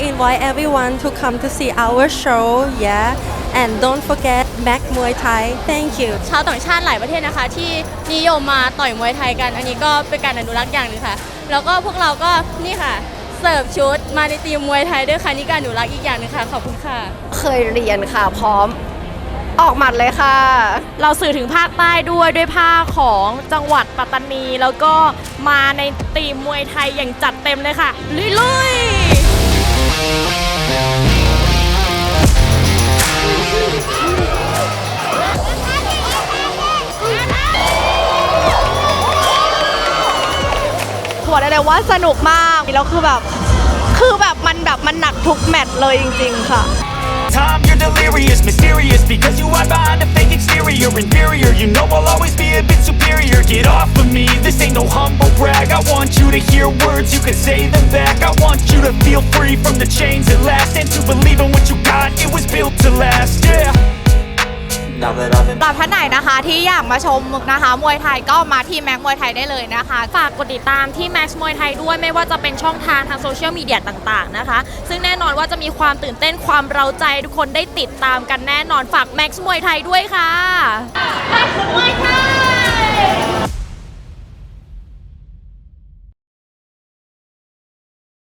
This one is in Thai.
invite everyone to come to see our show yeah and don't forget Mac Muay Thai thank you ชาวต่างชาติหลายประเทศนะคะ ที่นิยมมาต่อยมวยไทยกัน อันนี้ก็เป็นการอนุรักษ์อย่างหนึงค่ะ แล้วก็พวกเราก็นี่ค่ะ เสิร์ฟชุดมาในทีมมวยไทยด้วยค่ะนี่การอนุรักษ์อีกอย่างหนึงค่ะ ขอบคุณค่ะ เคยเรียนค่ะ พร้อม ออกหมัดเลยค่ะ เราสื่อถึงภาคใต้ด้วยด้วยผ้าของจังหวัดปัตตานี แล้วก็มาในตีมมวยไทยอย่างจัดเต็มเลยค่ะลุย บอกได้เลยว่าสนุกมากแล้วคือแบบ คือแบบมันแบบมันหนักทุกแมตช์เลยจริง ๆ ค่ะ Time you're delirious, mysterious Because you hide behind a fake exterior Inferior, you know I'll always be a bit superior Get off of me, this ain't no humble brag I want you to hear words, you can say them back I want สำหรับท่านไหนนะคะที่อยากมาชมนะคะ มวยไทยก็มาที่แม็กมวยไทยได้เลยนะคะ ฝากกดติดตามที่ Max มวยไทยด้วยไม่ว่าจะเป็นช่องทางทางโซเชียลมีเดียต่างๆนะคะ ซึ่งแน่นอนว่าจะมีความตื่นเต้นความเร้าใจทุกคนได้ติดตามกันแน่นอนฝาก Max มวยไทยด้วยค่ะมวยไทย